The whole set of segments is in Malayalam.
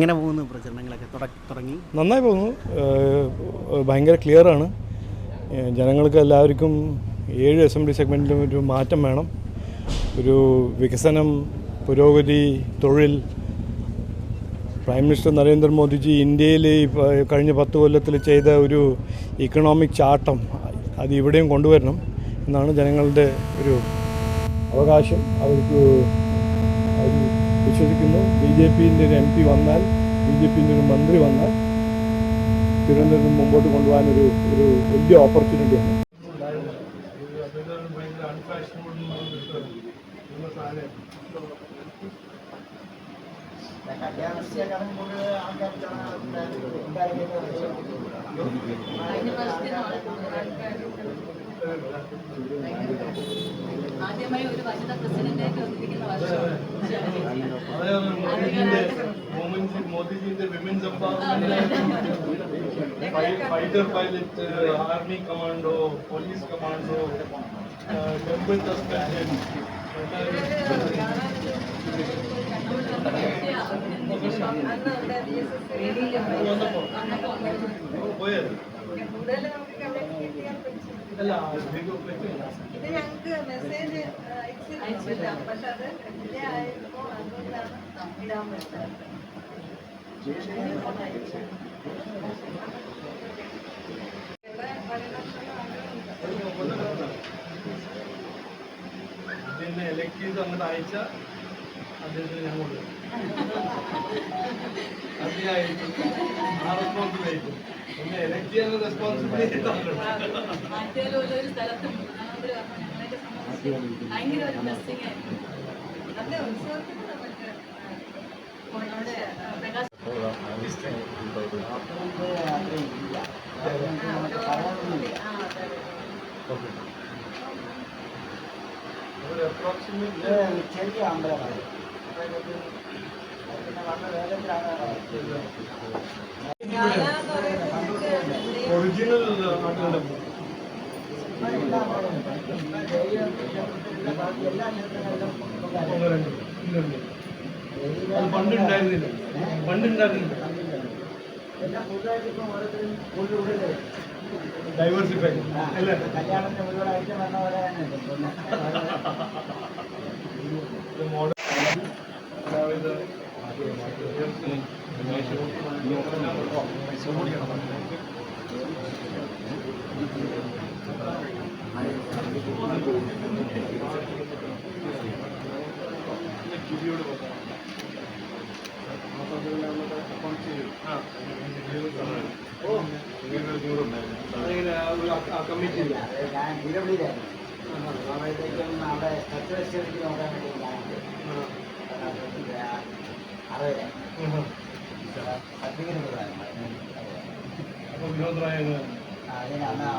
എങ്ങനെ പോകുന്നു പ്രചരണങ്ങളൊക്കെ? തുട- തുടങ്ങി. നന്നായി പോകുന്നു. ഭയങ്കര ക്ലിയറാണ് ജനങ്ങൾക്ക് എല്ലാവർക്കും ഏഴ് അസംബ്ലി സെഗ്മെന്റിലും ഒരു മാറ്റം വേണം. ഒരു വികസനം പുരോഗതി തൊഴിൽ. പ്രൈം മിനിസ്റ്റർ നരേന്ദ്രമോദിജി ഇന്ത്യയിൽ കഴിഞ്ഞ പത്ത് കൊല്ലത്തിൽ ചെയ്ത ഒരു ഇക്കണോമിക് ചാട്ടം അത് ഇവിടെയും കൊണ്ടുവരണം എന്നാണ് ജനങ്ങളുടെ ഒരു അവകാശം. അവർക്ക് അവർ വിശ്വസിക്കുന്നു ബി ജെ പിന്റെ ഒരു എം പി വന്നാൽ ബി ജെ പിന്റെ ഒരു മന്ത്രി വന്നാൽ തിരുവനന്തപുരം മുമ്പോട്ട് കൊണ്ടുപോകാൻ ഒരു ഒരു വലിയ ഓപ്പർച്യൂണിറ്റിയാണ്. ആദ്യമായി ഒരു വനിത പ്രസിഡന്റായിട്ട് വന്നിരിക്കുന്ന വർഷം മോദിജിന്റെ മോദിജിന്റെ women's empowerment fighter pilot army commando police commando temple suspension പോയത് അല്ല ഇത് ഞങ്ങൾക്ക് മെസ്സേജ് അയച്ചിരുന്നു പക്ഷെ അത് ഡിലേ ആയപ്പോ അതുകൊണ്ടാണ് ഇടാൻ പറ്റാത്തത്. അതിനെ എലക്ട് ചെയ്ത് അങ്ങോട്ട് അയച്ച അദ്ദേഹത്തിന് ഞാൻ കൊടുക്കും അതിനായിരിക്കും ആ റെസ്പോൺസിബിലിറ്റി ഒരു സ്ഥലത്തും ഭയങ്കര ഒരു ബ്ലെസ്സിങ് ആയിരുന്നു. അല്ല ഉത്സവത്തിന് നമുക്ക് ആ, പ്രകാശ്. ചെറിയ അമ്പലമാണ് പിന്നെ വന്ന വേഗത്തിലാണ് ഒറിജിനൽ അത് പണ്ടുണ്ടായിരുന്നില്ല. പണ്ടുണ്ടായിരുന്നില്ല. ഡൈവേഴ്സിഫൈ അല്ലേ? കല്യാണത്തിന് ഒരുപാട് ആഴ്ച വന്ന പോലെ തന്നെ മോഡൽ അതായത് കമ്മിറ്റി അത് ഞാൻ അപ്പോഴത്തേക്കും അവിടെ സ്ട്രക്ചർ നോക്കാൻ വേണ്ടി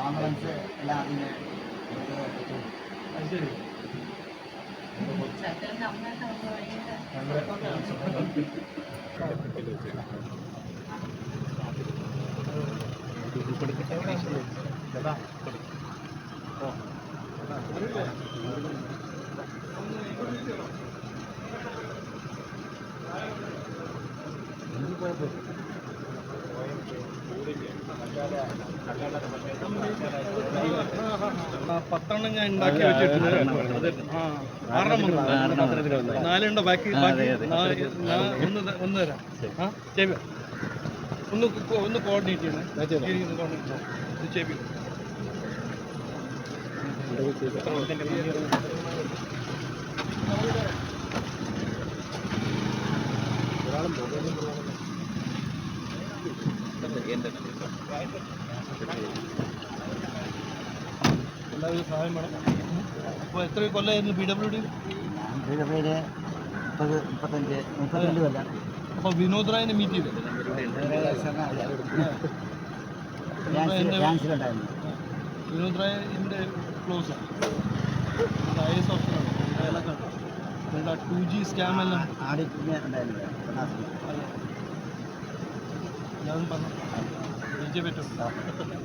ആംബുലൻസ് എല്ലാം അതിന് അത് ശരി. ശങ്കരന്റെ അമ്മയൊക്കെ നമുക്ക് ഭയങ്കര ആ, പത്തെണ്ണം ഞാൻ ഉണ്ടാക്കി വെച്ചിട്ടുണ്ട്. വന്നു. ബാക്കി ഒന്ന് ഒന്ന് തരാം. ആ ചേപ്പി ഒന്ന് ഒന്ന് കോർഡിനേറ്റ് ചെയ്യണം. ഗിരി ഒന്ന് coordinate ചേപ്പി എല്ലാവരും സഹായം വേണം. അപ്പോൾ എത്ര കൊല്ലമായിരുന്നു പി ഡബ്ല്യു ഡി ഞാൻ വീരവിളിയിൽ മുപ്പത് മുപ്പത്തഞ്ച് മുപ്പത്തിരണ്ട് കൊല്ലം. അപ്പോൾ വിനോദ് റായിനെ മീറ്റ് ചെയ്തു? വിനോദ് റായിന്റെ ക്ലോസ് ഐ എസ് ഓഫീസറാണ് അയാളൊക്കെ ടു ജി സ്കാം എല്ലാം ആഡിറ്റിന് ഉണ്ടായിരുന്നു. കർണാടകത്തിൽ. അതെ ഞാൻ